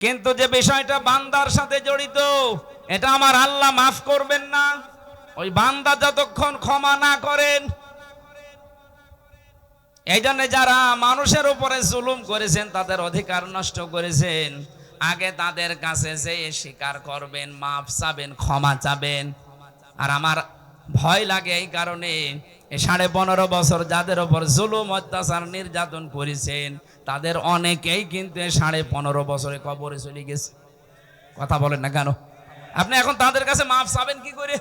কিন্তু যে বিষয়টা বান্দার সাথে জড়িত, এটা আমার আল্লাহ মাফ করবেন না। ওই বান্দা যতক্ষণ ক্ষমা না করেন এই জন্য যারা মানুষের উপরে জুলুম করেছেন, তাদের অধিকার নষ্ট করেছেন, আগে তাদের কাছে যে স্বীকার করবেন, মাফ চাবেন, ক্ষমা চাবেন। আর আমার ভয় লাগে এই কারণে সাড়ে পনেরো বছর যাদের ওপর জুলুম, অত্যাচার, নির্যাতন করেছেন তাদের অনেকেই কিন্তু সাড়ে পনেরো বছরে কবরে চলে গেছে। কথা বলেন না কেন? আপনি এখন তাদের কাছে মাফ চাবেন কি করে?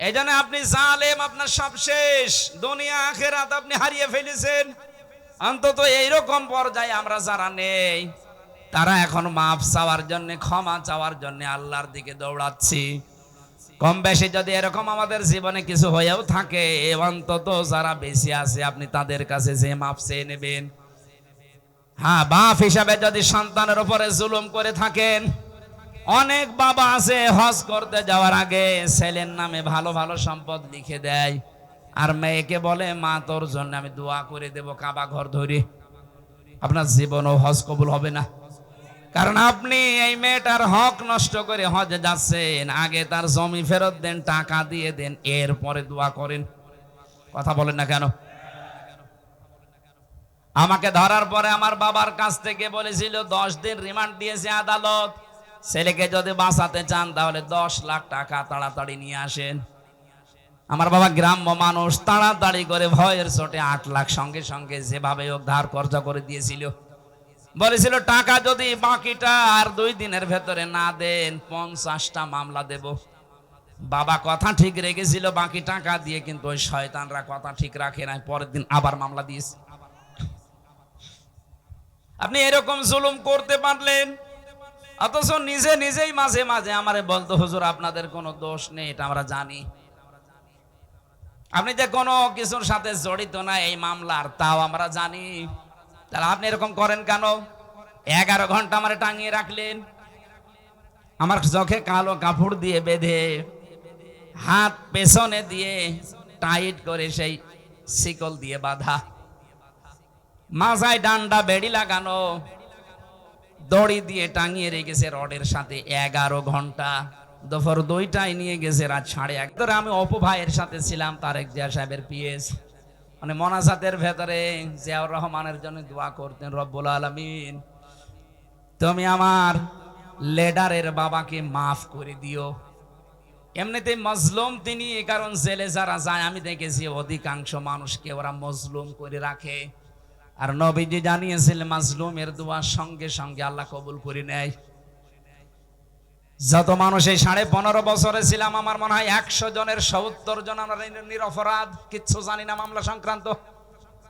এই জন্য আপনি জালেম, আপনার সব শেষ। দুনিয়া, আখেরাত আপনি হারিয়ে ফেলেছেন। অন্তত এইরকম পর্যায়ে আমরা যারা নেই, তারা এখন মাফ চাওয়ার জন্য, ক্ষমা চাওয়ার জন্য আল্লাহর দিকে দৌড়াচ্ছি। কম বেশি যদি এরকম আমাদের জীবনে কিছু হয়েও থাকে অন্তত যারা বেশি আছে, আপনি তাদের কাছে যে মাপ চেয়ে নেবেন। হ্যাঁ বাপ হিসাবে যদি সন্তানের উপরে জুলুম করে থাকেন, অনেক বাবা আছে হজ করতে যাওয়ার আগে ছেলের নামে ভালো ভালো সম্পদ লিখে দেয়, আর মেয়েকে বলে, মা, তোর জন্য আমি দোয়া করে দেব, কাবা ঘর ধরে। আপনার জীবনও হজ কবুল হবে না। কারণ আপনি এই মেয়েটার হক নষ্ট করে হজে যাচ্ছেন। আগে তার জমি ফেরত দেন, টাকা দিয়ে দেন, এরপরে দোয়া করেন। কথা বলেন না কেন? আমাকে ধরার পরে আমার বাবার কাছ থেকে বলেছিল, দশ দিন রিমান্ড দিয়েছে আদালত। ছেলেকে যদি বাঁচাতে চান, তাহলে দশ লাখ টাকা তাড়াতাড়ি নিয়ে আসেন। আমার বাবা গ্রাম্য মানুষ, তাড়াতাড়ি করে ভয়ের চোটে আট লাখ সঙ্গে সঙ্গে যেভাবে ধার কর্জা করে দিয়েছিল। বলেছিল, টাকা যদি বাকিটা আর দুই দিনের ভেতরে না দেন, পঞ্চাশটা মামলা দেব। বাবা কথা ঠিক রেখেছিল, বাকি টাকা দিয়ে কিন্তু ওই শয়তানরা কথা ঠিক রাখে নাই, পরের দিন আবার মামলা দিয়েছে। আপনি এরকম জুলুম করতে পারলেন? অথচ নিজে নিজেই মাঝে মাঝে আমারে বলতো, হুজুর, আপনাদের কোনো দোষ নেই, এটা আমরা জানি। আপনি যে কোনো কিছুর সাথে জড়িত না, এই মামলার, তাও আমরা জানি। তাহলে আপনি এরকম করেন কেন? এগারো ঘণ্টা আমারে টাঙিয়ে রাখলেন। আমার চোখে কালো কাপড় দিয়ে বেঁধে, হাত পেছনে দিয়ে টাইট করে সেই শিকল দিয়ে বাঁধা। মাথায় ডান্ডা, বেড়ি লাগানো, দড়ি দিয়ে টাঙিয়ে রেখেছে রডের সাথে এগারো ঘণ্টা। দুপুর দুইটায় নিয়ে গেছে রাত সাড়ে এক ধরে আমি অপু ভাইয়ের সাথে ছিলাম, তারেক জিয়া সাহেবের পিএস। মানে মনাজাতের ভেতরে জিয়াউর রহমানের জন্য দোয়া করতেন রব্বুল আলমিন। তুমি আমার লেডারের বাবাকে মাফ করে দিও। এমনিতে মজলুম তিনি, এ কারণ জেলে যারা যায়, আমি দেখেছি অধিকাংশ মানুষকে ওরা মজলুম করে রাখে। আর নবীজি জানিয়েছিল মাজলুমের দোয়া সঙ্গে সঙ্গে আল্লাহ কবুল করে নেয়। যত মানুষ এই সাড়ে পনেরো বছরে ছিলাম, আমার মনে হয় একশো জনের সত্তর জন নিরপরাধ, কিচ্ছু জানি না মামলা সংক্রান্ত।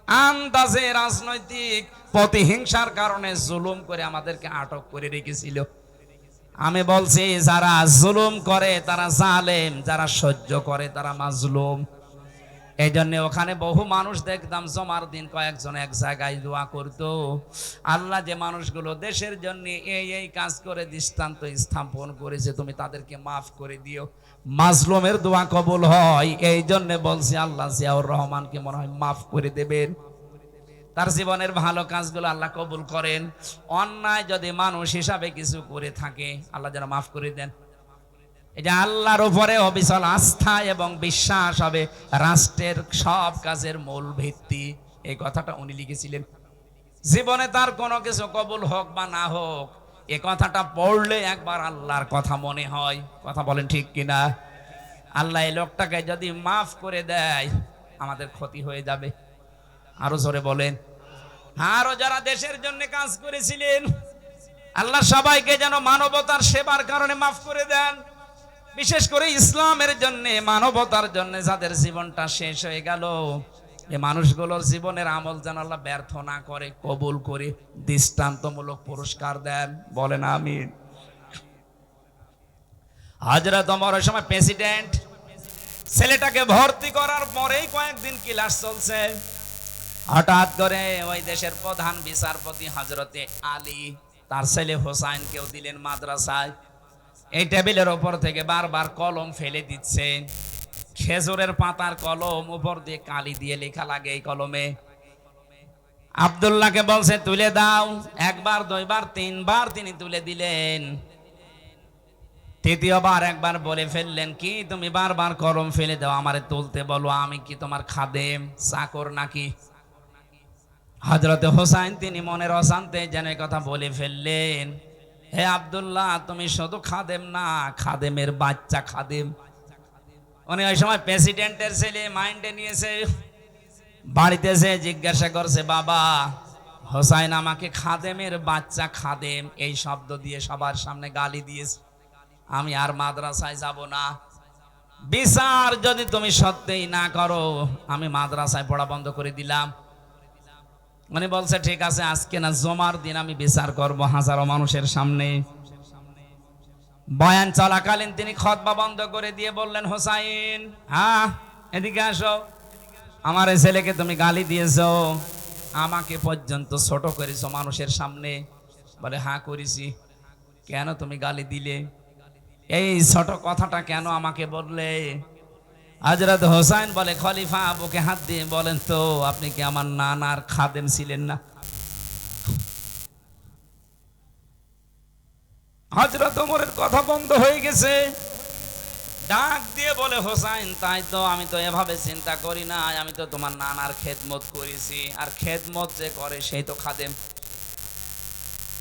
আন্দাজে রাজনৈতিক প্রতিহিংসার কারণে জুলুম করে আমাদেরকে আটক করে রেখেছিল। আমি বলছি, যারা জুলুম করে তারা জালেম, যারা সহ্য করে তারা মাজলুম। এই জন্য ওখানে বহু মানুষ দেখতাম, জমার দিন কয়েকজন এক জায়গায় দোয়া করতো। আল্লাহ যে মানুষগুলো দেশের জন্য এই এই কাজ করে দৃষ্টান্ত স্থাপন করেছে, তুমি তাদেরকে মাফ করে দিও। মাজলুমের দোয়া কবুল হয়, এই জন্য বলছি আল্লাহ জিয়াউর রহমানকে মনে হয় মাফ করে দেবেন। তার জীবনের ভালো কাজগুলো আল্লাহ কবুল করেন। অন্যায় যদি মানুষ হিসাবে কিছু করে থাকে, আল্লাহ যেন মাফ করে দেন। যে আল্লাহর উপরে অবিচল আস্থা এবং বিশ্বাস হবে, রাষ্ট্রের সব কাজের মূল ভিত্তি। এই কথাটা উনি লিখেছিলেন। জীবনে তার কোনো কিছু কবুল হোক বা না হোক, এ কথাটা পড়লে একবার আল্লাহর কথা মনে হয়। কথা বলেন ঠিক কিনা? আল্লাহ এই লোকটাকে যদি মাফ করে দেয়, আমাদের ক্ষতি হয়ে যাবে। আরও জোরে বলেন। আরও যারা দেশের জন্য কাজ করেছিলেন, আল্লাহ সবাইকে যেন মানবতার সেবার কারণে মাফ করে দেন। বিশেষ করে ইসলামের জন্য, মানবতার জন্য যাদের জীবনটা শেষ হয়ে গেল এই মানুষগুলোর জীবনের আমল যেন আল্লাহ ব্যর্থ না করে, কবুল করে, দৃষ্টান্তমূলক পুরস্কার দেন। বলেন আমি হাজরত ওমরের সময় প্রেসিডেন্ট, ছেলেটাকে ভর্তি করার পরেই কয়েকদিন ক্লাস চলছে। হঠাৎ করে ওই দেশের প্রধান বিচারপতি হজরতে আলী, তার ছেলে হোসাইনকেও দিলেন মাদ্রাসায়। এই টেবিলের ওপর থেকে বারবার কলম ফেলে দিচ্ছে। খেজুরের পাতার কলম উপর দিয়ে কালি দিয়ে লেখা লাগে এই কলমে। আব্দুল্লাহকে বলছে, তুলে দাও। একবার, দুইবার, তিনবার তিনি তুলে দিলেন। তৃতীয়বার একবার বলে ফেললেন, কি তুমি বারবার করম ফেলে দাও, আমারে তুলতে বলো, আমি কি তোমার খাদেম, চাকর নাকি? হজরতে হোসাইন তিনি মনের অশান্তে যেন কথা বলে ফেললেন। হে আব্দুল্লাহ, তুমি শুধু খাদেম না, খাদেমের বাচ্চা খাদেম। উনি ওই সময় প্রেসিডেন্টের ছেলে মাইন্ডে নিয়েছে। বাড়িতে এসে জিজ্ঞাসা করছে, বাবা, হোসাইন আমাকে খাদেমের বাচ্চা খাদেম। এই শব্দ দিয়ে সবার সামনে গালি দিয়েছে। আমি আর মাদ্রাসায় যাব না। বিচার যদি তুমি সত্যিই না করো, আমি মাদ্রাসায় পড়া বন্ধ করে দিলাম। উনি বলছে, ঠিক আছে, আজকে না জমার দিন আমি বিচার করব হাজারো মানুষের সামনে। বয়ান চলাকালীন তিনি খতবা বন্ধ করে দিয়ে বললেন, হোসাইন হ্যাঁ এদিকে আসো। আমার ছেলেকে তুমি গালি দিয়েছ। আমাকে পর্যন্ত ছোট করেছ মানুষের সামনে। বলে হ্যাঁ করেছি। কেন তুমি গালি দিলে? এই ছোট কথাটা কেন আমাকে বললে? হজরত হোসাইন বলে, খলিফা বুকে হাত দিয়ে বলেন, তো আপনি কি আমার নানার খাদেম ছিলেন না? হজরত ওমরের কথা বন্ধ হয়ে গেছে। ডাক দিয়ে বলে, হোসাইন, তাই তো আমি তো এভাবে চিন্তা করি না আমি তো তোমার নানার খেদমত করেছি, আর খেদমত যে করে সেই তো খাদেম।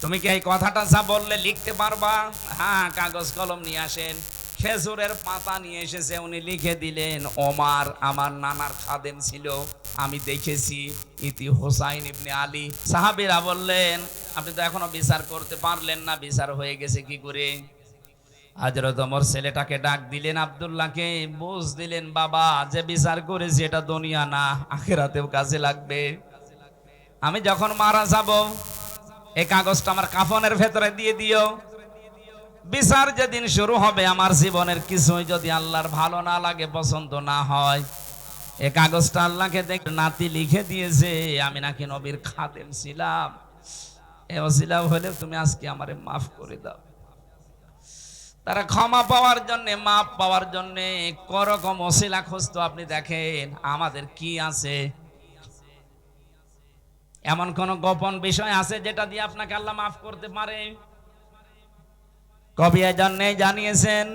তুমি কি এই কথাটা যা বললে লিখতে পারবা? হ্যাঁ কাগজ কলম নিয়ে আসেন। খেজুরের পাতা নিয়ে এসেছে, উনি লিখে দিলেন, ওমার আমার নানার খাদেম ছিল, আমি দেখেছি ইতি হোসাইন ইবনে আলী। সাহাবিরা বললেন, আপনি তো এখনও বিচার করতে পারলেন না, বিচার হয়ে গেছে কি করে? হজরত ওমর ছেলেটাকে ডাক দিলেন আব্দুল্লাহকে, বুঝ দিলেন, বাবা, যে বিচার করেছি এটা দুনিয়া না, আখেরাতেও কাজে লাগবে। আমি যখন মারা যাব, এই কাগজটা আমার কাফনের ভেতরে দিয়ে দিও। বিচার যেদিন শুরু হবে, আমার জীবনের কিছুই যদি আল্লাহর ভালো না লাগে, পছন্দ না হয়। এ কাগজটা আল্লাহকে দেখ নাতি লিখে দিয়েছে, আমি নাকি নবীর খাদেম ছিলাম। এ অছিলাম হলে তুমি আজকে আমারে মাফ করে দাও। তারা ক্ষমা পাওয়ার জন্য, মাপ পাওয়ার জন্য করকম অশিলা খুঁজতো আপনি দেখেন, আমাদের কি আছে? এমন কোন গোপন বিষয় আছে যেটা দিয়ে আপনাকে আল্লাহ মাফ করতে পারে? কবি জন্য জানিয়েছেন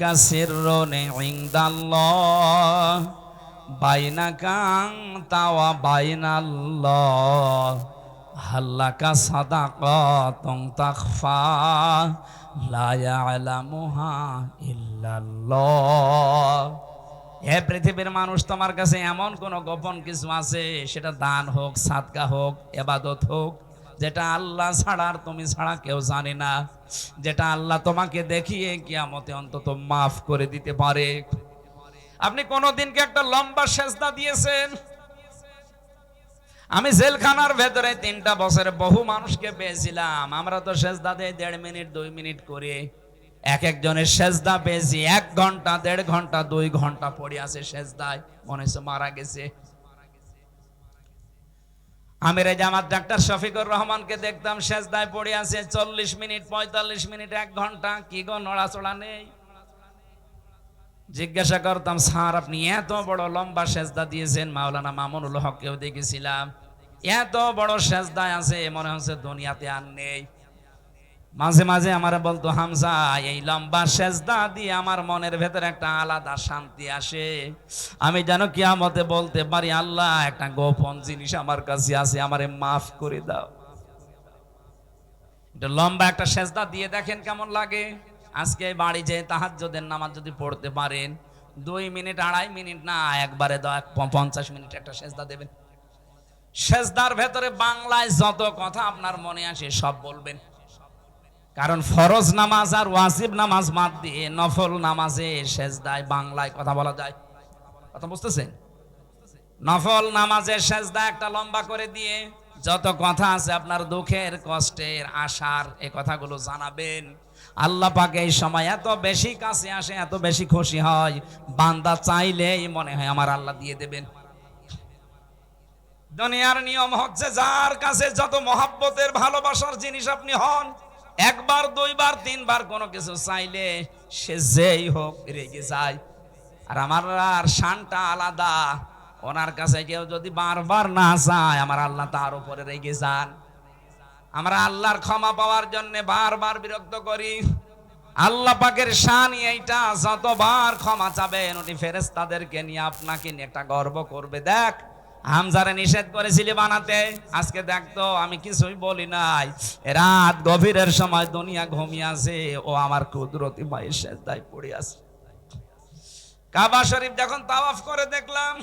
কাসির ইংদাল্লাহ বাইনা কাং তাওয়া বাইনাল্লাহ হাল্লাকা সাদাকাতং তাখফা, লা ইয়ালামুহা হে পৃথিবীর মানুষ, তোমার কাছে এমন কোন গোপন কিছু আছে? সেটা দান হোক, সাদকা হোক, এবাদত হোক যেটা আল্লাহ ছাড়া আর তুমি ছাড়া কেউ জানে না। যেটা আল্লাহ তোমাকে দেখিয়ে কিয়ামতে অন্তত মাফ করে দিতে পারে। আপনি কোনোদিনকে একটা লম্বা সেজদা দিয়েছেন? আমি জেলখানার ভেতরে তিনটা বছরে বহু মানুষকে পেয়েছিলাম। আমরা তো সেজদা দেই দেড় মিনিট, দুই মিনিট করে। এক একজনের সেজদা পেয়েছি। এক ঘণ্টা, দেড় ঘণ্টা, দুই ঘণ্টা পড়ে আছে সেজদায়। মনে হচ্ছে মারা গেছে। আমির জামাত ডাক্তার শফিকুর রহমানকে দেখতাম সেজদায় পড়ে আছে চল্লিশ মিনিট, পঁয়তাল্লিশ মিনিট, এক ঘণ্টা। কি গো, নড়াচড়া নেই? জিজ্ঞাসা করতাম, স্যার, আপনি এত বড় লম্বা সেজদা দিয়েছেন, মাওলানা মামুনুল হককেও দেখেছিলাম? এত বড় সেজদায় আছে, মনে হচ্ছে দুনিয়াতে আর নেই। মাঝে মাঝে আমার বলতো, হামজা, এই লম্বা সেজদা দিয়ে আমার মনের ভেতরে একটা আলাদা শান্তি আসে। আমি যেন কি কিয়ামতে বলতে পারি, আল্লাহ, একটা গোপন জিনিস আমার কাছে আছে, আমারে মাফ করে দাও। এটা লম্বা একটা সেজদা দিয়ে দেখেন কেমন লাগে। আজকে বাড়ি যে তাহাজ্জুদের নামাজ যদি পড়তে পারেন, দুই মিনিট, আড়াই মিনিট না, একবারে পঞ্চাশ মিনিট একটা সেজদা দেবেন। সেজদার ভেতরে বাংলায় যত কথা আপনার মনে আসে সব বলবেন। কারণ ফরজ নামাজ আর ওয়াজিব নামাজ বাদ দিয়ে নফল নামাজে সেজদায় বাংলায় কথা বলা যায়। কথা বুঝতেছেন? নফল নামাজের সেজদা একটা লম্বা করে দিয়ে যত কথা আছে আপনার দুঃখের, কষ্টের, আশার, এ কথাগুলো জানাবেন। আল্লাহ পাকে এই সময় এত বেশি কাছে আসে, এত বেশি খুশি হয়। বান্দা চাইলেই মনে হয় আমার আল্লাহ দিয়ে দেবেন। দুনিয়ার নিয়ম হচ্ছে যার কাছে যত মহাব্বতের ভালোবাসার জিনিস আপনি হন একবার, দুইবার, তিনবার কোনো কিছু চাইলে সে যেই হোক রেগে যায়। আর আমার আর শানটা আলাদা। ওনার কাছে কেউ যদি বারবার না চায়, আমার আল্লাহ তার উপরে রেগে যান। আমরা আল্লাহর ক্ষমা পাওয়ার জন্য বারবার বিরক্ত করি। আল্লাহ পাকের শান এইটা, যতবার ক্ষমা চাবেন, উনি ফেরেস্তাদেরকে নিয়ে আপনাকে নিয়ে একটা গর্ব করবে। দেখ হামজারে নিষেধ করেছিলি বানাতে? আজকে দেখ তো, আমি কিছুই বলি নাই। রাত গভীরের সময় দুনিয়া ঘুমিয়ে আছে, ও আমার কুদরতি মায়ের শেষদায় পড়ে আছে। কাবা শরীফ যখন তাওয়াফ করে দেখলাম,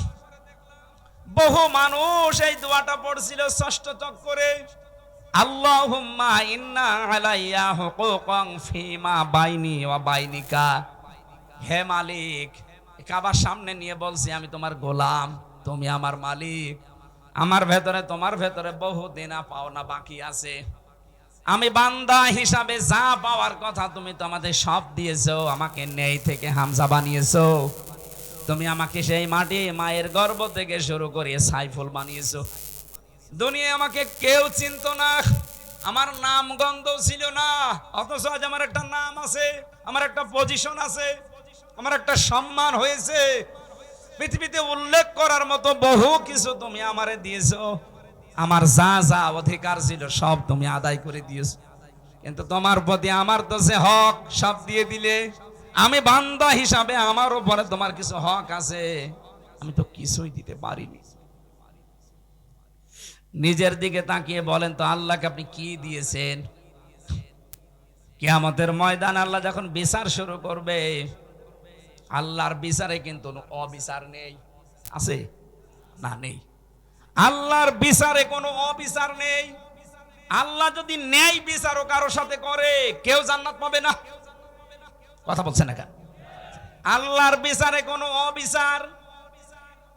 বহু মানুষ এই দোয়াটা পড়ছিল ষষ্ঠ চক্করে। আল্লাহুম্মা ইন্না আলাইয়া হুকুকান ফিমা বাইনি ওয়া বাইনিকা। হে মালিক, কাবার সামনে নিয়ে বলছি, আমি তোমার গোলাম। তুমি আমার মালিক। আমার ভেতরে, তোমার ভেতরে বহু দিনা পাওনা বাকি আছে। আমি বান্দা হিসাবে যা পাওয়ার কথা তুমি তো আমাদের সব দিয়েছ, আমাকে নেই থেকে হামজা বানিয়েছো। তুমি আমাকে সেই মাটি মায়ের গর্ভ থেকে শুরু করে সাইফুল বানিয়েছো। দুনিয়ায় আমাকে কেউ চিনত না। আমার নাম গন্ধ ছিল না। অথচ আজ আমার একটা নাম আছে, আমার একটা পজিশন আছে, আমার একটা সম্মান হয়েছে। পৃথিবীতে উল্লেখ করার মতো বহু কিছু তুমি আমারে দিয়েছ। আমার যা যা অধিকার ছিল সব তুমি আদায় করে দিয়েছ। কিন্তু তোমার প্রতি আমার তো সে হক, সব দিয়ে দিলে। আমি বান্দা হিসাবে আমার উপরে তোমার কিছু হক আছে। আমি তো কিছুই দিতে পারিনি। নিজের দিকে তাকিয়ে বলেন তো, আল্লাহকে আপনি কি দিয়েছেন? কিয়ামতের ময়দান আল্লাহ যখন বিচার শুরু করবে আল্লাহর বিচারে কিন্তু অবিচার নেই। আছে? না, নেই। আল্লাহর বিচারে কোনো অবিচার নেই। আল্লাহ যদি ন্যায় বিচারও কারও সাথে করে, কেউ জান্নাত পাবে না। কথা বলছেন না আল্লাহর বিচারে কোনো অবিচার।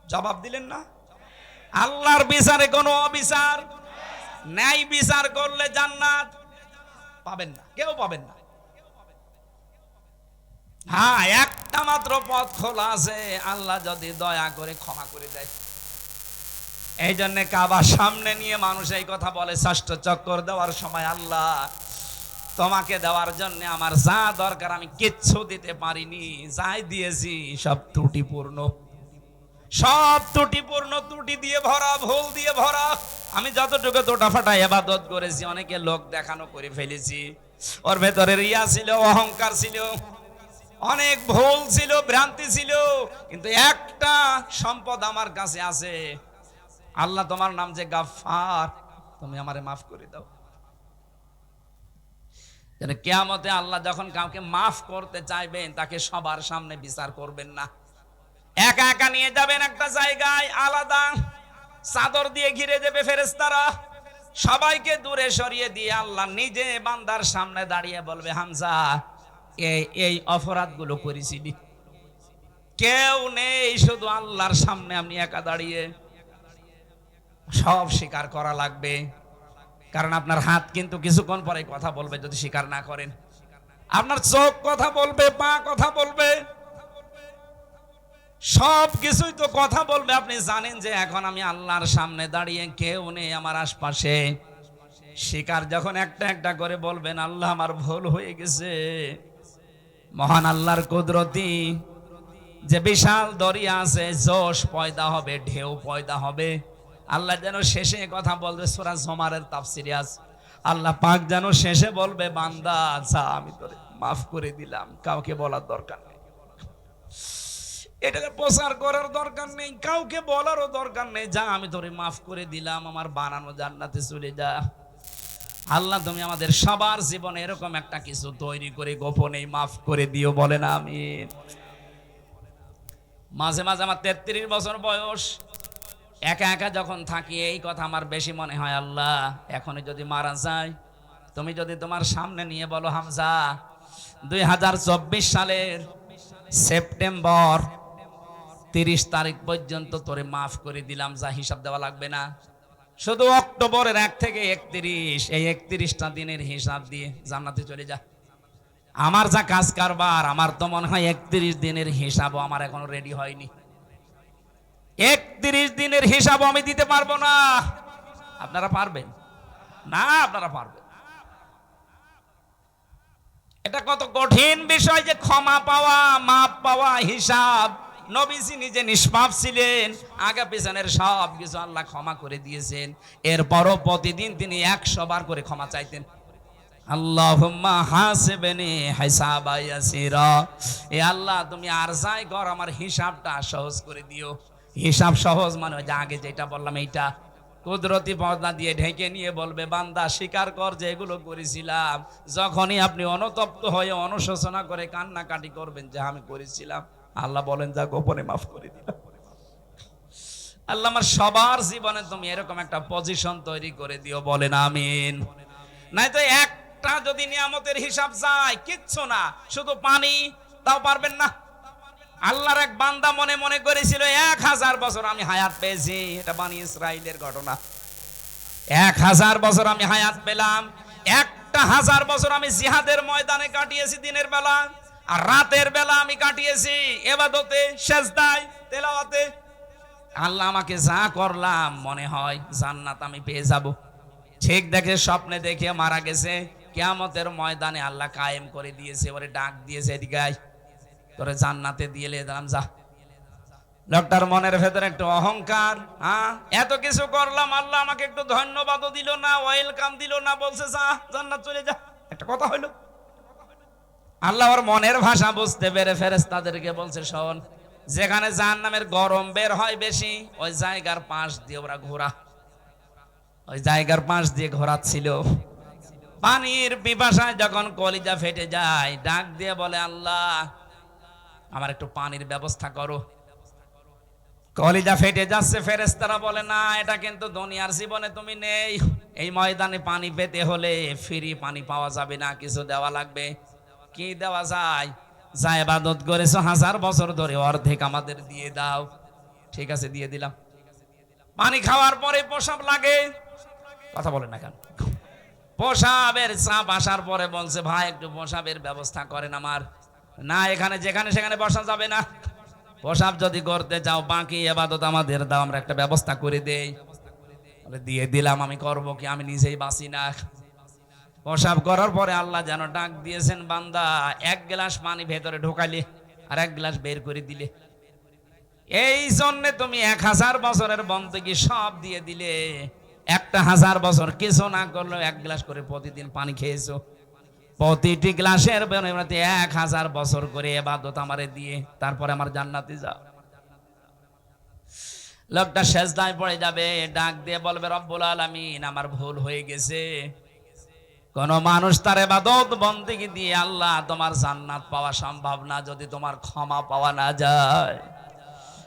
জবাব দিলেন না? আল্লাহর বিচারে কোনো অবিচার। ন্যায় বিচার করলে জান্নাত পাবেন না। কেউ পাবেন না। হ্যাঁ একটা মাত্র পথ খোলা আছে। আল্লাহ যদি দয়া করে ক্ষমা করে দেয়। এই জন্য কাবার সামনে নিয়ে মানুষ এই কথা বলে, ষষ্ঠ চক্কর দেওয়ার সময়, আল্লাহ, তোমাকে দেওয়ার জন্য আমার যা দরকার আমি কিচ্ছু দিতে পারিনি। যাই দিয়েছি, সব ত্রুটিপূর্ণ। সব ত্রুটিপূর্ণ, ত্রুটি দিয়ে ভরা, ভুল দিয়ে ভরা। আমি যতটুকু তোটা ফাটা এবাদত করেছি, অনেকে লোক দেখানো করে ফেলেছি। ওর ভেতরে রিয়া ছিল, অহংকার ছিল। অনেক ভুল ছিল, ভ্রান্তি ছিল, কিন্তু একটা সম্পদ আমার কাছে আছে। আল্লাহ তোমার নাম যে গাফার তুমি আমারে মাফ করে দাও। কেয়ামতে আল্লাহ যখন কাউকে মাফ করতে চাইবেন, তাকে সবার সামনে বিচার করবেন না। একা একা নিয়ে যাবেন একটা জায়গায়, আলাদা চাদর দিয়ে ঘিরে দেবে ফেরেস্তারা সবাইকে দূরে সরিয়ে দিয়ে আল্লাহ নিজে বান্দার সামনে দাঁড়িয়ে বলবে, হামজা এই অপরাধগুলো করেছিলি। কেউ নেই শুধু আল্লাহর সামনে আপনি একা দাঁড়িয়ে। সব স্বীকার করা লাগবে। কারণ আপনার হাত কিন্তু কিছুক্ষণ পরে কথা বলবে যদি স্বীকার না করেন। আপনার চোখ কথা বলবে, পা কথা বলবে। সব কিছুই তো কথা বলবে। আপনি জানেন যে এখন আমি আল্লাহর সামনে দাঁড়িয়ে কেউ নেই আমার আশপাশে। শিকার যখন একটা একটা করে বলবেন, আল্লাহ আমার ভুল হয়ে গেছে। মহান আল্লাহর কুদরতি। যে বিশাল দরিয়া আছে, জোশ পয়দা হবে, ঢেউ পয়দা হবে। আল্লাহ যেন শেষে কথা বলবে সোরা জমারের তাফসিরে আছে আল্লাহ পাক যেন শেষে বলবে, বান্দা, যা আমি তোরে মাফ করে দিলাম, কাউকে বলার দরকার নেই। এটাকে প্রচার করার দরকার নেই, কাউকে বলারও দরকার নেই, যা আমি তোরে মাফ করে দিলাম, আমার বানানো জান্নাতে চলে যা। আল্লাহ তুমি আমাদের সবার জীবনে এরকম একটা কিছু তৈরি করে, গোপনে মাফ করে দিও, বলে না আমি মাঝে মাঝে আমার তেত্রিশ বছর বয়স, একা একা যখন থাকি, এই কথা আমার বেশি মনে হয়, আল্লাহ, এখনই যদি মারা যায়, তুমি যদি তোমার সামনে নিয়ে বলো, হামজা, দুই হাজার চব্বিশ সালের সেপ্টেম্বর তিরিশ তারিখ পর্যন্ত তোরে মাফ করে দিলাম, যা হিসাব দেওয়া লাগবে না। শুধু অক্টোবরের এক থেকে একত্রিশ, এই একত্রিশটা দিনের হিসাব দিয়ে জান্নাতে চলে যা। আমার যা কাজ কারবার, আমার তো মনে হয় একত্রিশ দিনের হিসাবও আমার এখনও রেডি হয়নি। একত্রিশ দিনের হিসাবও আমি দিতে পারব না। আপনারা পারবেন? না, আপনারা পারবেন। এটা কত কঠিন বিষয় যে ক্ষমা পাওয়া, মাপ পাওয়া, হিসাব নবীজি নিজে নিষ্পাপ ছিলেন, আগে পিছনের সব কিছু আল্লাহ ক্ষমা করে দিয়েছেন। এরপরও প্রতিদিন তিনি একশো বার করে ক্ষমা চাইতেন। আল্লাহুম্মা হাসিবনি হিসাবা ইয়াসিরা। এ আল্লাহ, তুমি আর যাই কর, আমার হিসাবটা সহজ করে দিও। হিসাব সহজ মানে যে আগে যেটা বললাম এইটা। কুদরতি পর্দা দিয়ে ঢেকে নিয়ে বলবে, বান্দা, স্বীকার কর যে এগুলো করেছিলাম। যখনই আপনি অনুতপ্ত হয়ে অনুশোচনা করে কান্নাকাটি করবেন যে আমি করেছিলাম। আল্লাহ বলেন, যা গোপনে মাফ করে দিলাম। আল্লাহ, আমার সবার জীবনে তুমি এরকম একটা পজিশন তৈরি করে দিও। বলেন, আমিন। নাই তো একটা যদি নিয়ামতের হিসাব যায় কিচ্ছু না, শুধু পানি, তাও পারবেন না। আল্লাহর এক বান্দা মনে মনে করেছিল, এক হাজার বছর আমি হায়াত পেয়েছি। এটা বানি ইসরায়েলের ঘটনা। এক হাজার বছর আমি হায়াত পেলাম, একটা হাজার বছর আমি জিহাদের ময়দানে কাটিয়েছি দিনের বেলা। আর রাতের বেলা আমি কাটিয়েছি এবাদতে, সেজদায়, তেলাওয়াতে। আল্লাহ আমাকে যা করলাম, মনে হয় জান্নাত আমি পেয়ে যাব। ঠিক দেখে স্বপ্নে দেখে মারা গেছে। কেয়ামতের ময়দানে আল্লাহ কায়েম করে দিয়েছে, ওরে ডাক দিয়েছে, এদিকে আয়। তোরে জান্নাতে দিয়ে দিলাম, যা। লোকটার মনের ভেতরে একটু অহংকার হ্যাঁ? এত কিছু করলাম, আল্লাহ আমাকে একটু ধন্যবাদও দিল না, ওয়েলকাম দিল না, বলছে, যা, জান্নাত চলে যা। একটা কথা হইল। আল্লাহ ওর মনের ভাষা বুঝতে পেরে ফেরেস তাদেরকে বলছে, শোন, যেখানে জাহান নামের গরম বের হয় বেশি, ওই জায়গার পাশ দিয়ে ওরা ঘোরা। ওই জায়গার পাশ দিয়ে ঘোরাচ্ছিল। পানির পিপাসায় যখন কলিজা ফেটে যায়, ডাক দিয়ে বলে, আল্লাহ, আমার একটু পানির ব্যবস্থা করো। কলিজা ফেটে যাচ্ছে ফেরেস্তারা বলে, না, এটা কিন্তু দুনিয়ার জীবনে তুমি নেই। এই ময়দানে পানি পেতে হলে ফ্রি পানি পাওয়া যাবে না, কিছু দেওয়া লাগবে। কি দেওয়া যায়? যা এবাদত করেছ হাজার বছর ধরে অর্ধেক আমাদের দিয়ে দাও। ঠিক আছে, দিয়ে দিলাম। পানি খাওয়ার পরে প্রসাব লাগে। কথা বলে না কেন? প্রসাবের চাপ আসার পরে বলছে, ভাই, একটু প্রসাবের ব্যবস্থা করেন আমার। না, এখানে যেখানে সেখানে বসা যাবে না। প্রসাব যদি করতে চাও, বাকি এবাদত আমাদের দাও, আমরা একটা ব্যবস্থা করে দেই। দিয়ে দিলাম, আমি করব কি? আমি নিজেই বাঁচি না। প্রসাব করার পরে আল্লাহ যেন ডাক দিয়েছেন, বান্দা, এক গ্লাস পানি ভেতরে ঢোকালে আর এক গ্লাস বের করে দিলে। এই জন্যে তুমি এক হাজার বছরের বন্দগি সব দিয়ে দিলে। একটা হাজার বছর কিছু না করলেও এক গ্লাস করে প্রতিদিন পানি খেয়েছো। প্রতিটি গ্লাসের এক হাজার বছর করে এবাদত আমারে দিয়ে, তারপরে আমার জান্নাতে যাও। লোকটা শেষদায় পড়ে যাবে, ডাক দিয়ে বলবে, রব্বুল আলামিন, আমার ভুল হয়ে গেছে। কোন মানুষ তার এবাদত বন্দিগি দিয়ে আল্লাহ তোমার জান্নাত পাওয়া সম্ভব না যদি তোমার ক্ষমা পাওয়া না যায়।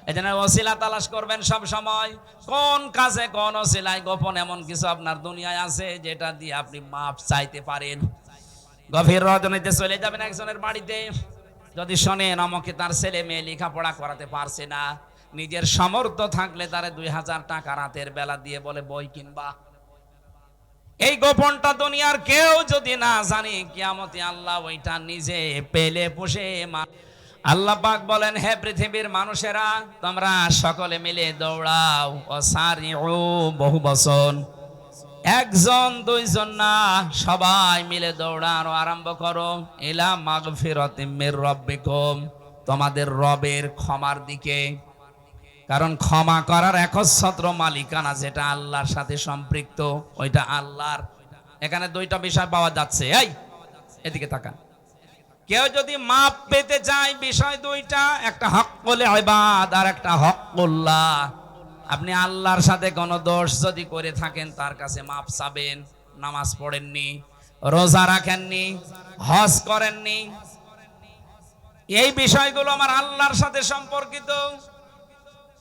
এজন্য ওসিলা তালাশ করবেন সব সময়। কোন কাজে কোন ওসিলায় গোপন এমন কিছু আপনার দুনিয়ায় আছে যেটা দিয়ে আপনি মাপ চাইতে পারেন? গভীর রজনীতে চলে যাবেন একজনের বাড়িতে। যদি শোনেন আমাকে তার ছেলে মেয়ে লেখাপড়া করাতে পারছে না, নিজের সামর্থ্য থাকলে তারে দুই হাজার টাকা রাতের বেলা দিয়ে বলে বই কিনবা। এই গোপনটা দুনিয়ার কেউ যদি না জানি, কিয়ামতে আল্লাহ ওইটা নিজে পেলে পুষে আল্লাহ পাক বলেন, হে পৃথিবীর মানুষেরা, তোমরা সকলে মিলে দৌড়াও, ও সারিউ বহু বচন একজন, দুইজন না, সবাই মিলে দৌড়ানো আরম্ভ করো। ইলা মাগফিরাতিম মির রব্বিকুম। তোমাদের রবের ক্ষমার দিকে কারণ ক্ষমা করার একচ্ছত্র মালিকানা যেটা আল্লাহর সাথে সম্পৃক্ত, ওইটা আল্লাহর। এখানে দুইটা বিষয় পাওয়া যাচ্ছে। এই, এদিকে তাকান। কেউ যদি মাপ পেতে চায়, বিষয় দুইটা, একটা হকলে ইবাদ আর একটা হক হকুল্লাহ আপনি আল্লাহর সাথে কোনো দোষ যদি করে থাকেন, তার কাছে মাপ চাবেন, নামাজ পড়েননি, রোজা রাখেননি, হজ করেননি। এই বিষয়গুলো আমার আল্লাহর সাথে সম্পর্কিত।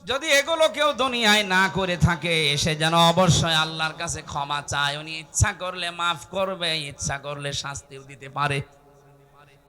যদি এগুলো কেউ দুনিয়ায় না করে থাকে এসে যেন অবশ্যই আল্লাহর কাছে ক্ষমা চায়। উনি ইচ্ছা করলে মাফ করবে, ইচ্ছা করলে শাস্তিও দিতে পারে।